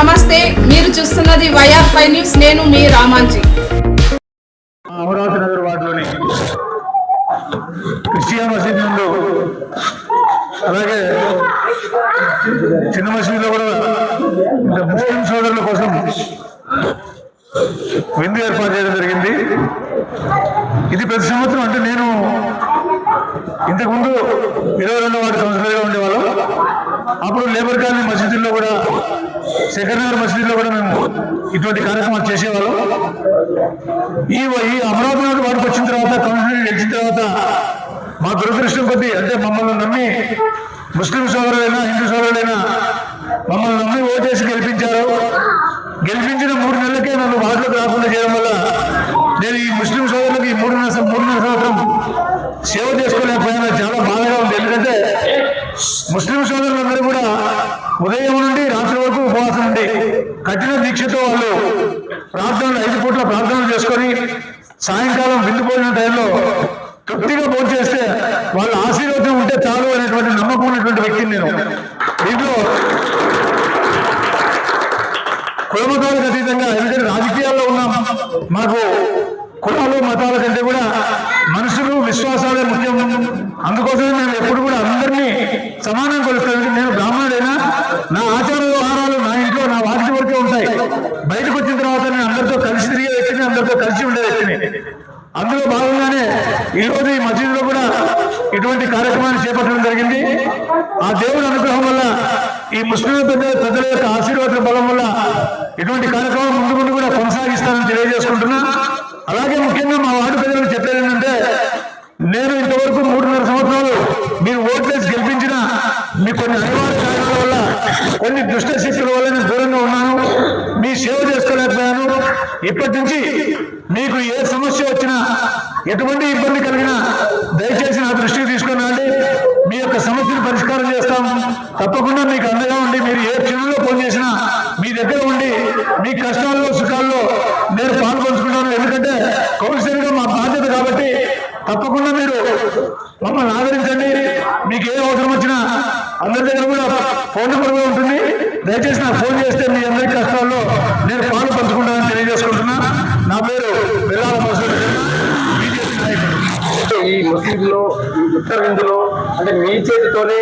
నమస్తే మీరు చూస్తున్నది వైఆర్ ఫైవ్ న్యూస్ నేను మీ రామాంజీ. అమరావతి నగర్ వార్డులోని క్రిస్టియన్ మసీద్ ముందు అలాగే చిన్న మసీదులో కూడా ముస్లిం సోదరుల కోసం విందు ఏర్పాటు చేయడం జరిగింది. ఇది ప్రతి సంవత్సరం అంటే నేను ఇంతకుముందు ఇరవై రెండు వార్డు కౌన్సిలర్గా ఉండేవాళ్ళం. అప్పుడు లేబర్ కాలనీ మసీదుల్లో కూడా శేఖర్ నగర్ మసీదులో కూడా మేము ఇటువంటి కార్యక్రమాలు చేసేవాళ్ళం. ఈ ఈ అమరావతి నుండి వాడికి వచ్చిన తర్వాత కౌన్సిలర్ గెలిచిన తర్వాత మా దురదృష్టం కొద్దీ అంటే మమ్మల్ని నమ్మి ముస్లిం సోదరులైనా హిందూ సోదరులైనా మమ్మల్ని నమ్మి ఓటేసి గెలిపించారు. గెలిపించిన మూడు నెలలకే నన్ను వాటిలోకి రాకుండా చేయడం వల్ల నేను ఈ ముస్లిం సోదరులకు ఈ మూడున్నర మూడున్నర సంవత్సరం సేవ చేసుకోలేకపోయినా. చాలా బాధగా ఉంది. ఎందుకంటే ముస్లిం సోదరులందరూ కూడా ఉదయం నుండి రాత్రి వరకు ఉపవాసం ఉండి కఠిన దీక్షతో వాళ్ళు ప్రార్థనలు ఐదు పూట్ల ప్రార్థనలు చేసుకొని సాయంకాలం విందు పోయిన టైంలో తృప్తిగా భోజనం చేస్తే వాళ్ళ ఆశీర్వాదం ఉంటే చాలు అనేటువంటి నమ్మకం ఉన్నటువంటి వ్యక్తిని నేను. దీంట్లో కులమతాలకు అతీతంగా ఎందుకంటే రాజకీయాల్లో ఉన్నాం మాకు కులాలు మతాల కంటే కూడా మనుషులు విశ్వాసాలే ముఖ్యం. అందుకోసమే నేను ఎప్పుడు కూడా అందరినీ సమానం కొలుస్తాను నేను బ్రాహ్మణుడైనా నా ఆచార వ్యవహారాలు నా ఇంట్లో నా వాటి వరకే ఉంటాయి బయటకు వచ్చిన తర్వాత నేను అందరితో కలిసి తిరిగే వ్యక్తిని అందరితో కలిసి అందులో భాగంగానే ఈరోజు ఈ మసీదులో కూడా ఇటువంటి కార్యక్రమాన్ని చేపట్టడం జరిగింది. ఆ దేవుడి అనుగ్రహం వల్ల ఈ ముస్లిం పెద్ద పెద్దల యొక్క ఆశీర్వాద బలం వల్ల ఇటువంటి కార్యక్రమం ముందు ముందు కూడా కొనసాగిస్తానని తెలియజేసుకుంటున్నా. అలాగే ముఖ్యంగా మా వార్డు ప్రజలకు చెప్పేది ఏంటంటే నేను ఇంతవరకు మూడున్నర సంవత్సరాలు మీరు ఓట్లేసి గెలిపించిన మీకు కొన్ని అనివార్య కారణాల వల్ల కొన్ని దుష్ట శక్తుల వల్ల నేను దూరంగా ఉన్నాను మీ సేవ చేసుకోలేకపోయాను ఇప్పటి నుంచి మీకు ఏ సమస్య వచ్చినా ఎటువంటి ఇబ్బంది కలిగినా దయచేసి నా దృష్టికి తీసుకుని రండి. మీ యొక్క సమస్యను పరిష్కారం చేస్తాం. తప్పకుండా మీకు అండగా ఉండి మీరు ఏ క్షణంలో ఫోన్ చేసినా మీ దగ్గర ఉండి మీ కష్టాల్లో సుఖాల్లో నేను పాల్పంచుకుంటాను. ఎందుకంటే కౌన్సిలర్గా మా బాధ్యత కాబట్టి తప్పకుండా మీరు మమ్మల్ని ఆదరించండి. మీకు ఏ అవసరం వచ్చినా అందరి దగ్గర కూడా ఫోన్ నెంబర్ కూడా ఉంటుంది. దయచేసి నాకు ఫోన్ చేస్తే మీ అందరి కష్టాల్లో నేను పాలు పంచుకుంటాను. నా పేరు పిల్లల మసూద్ బీజేపీ నాయకుడు ఈ ముస్లింలో ఉత్తర హిందులో అంటే మీ చేతితోనే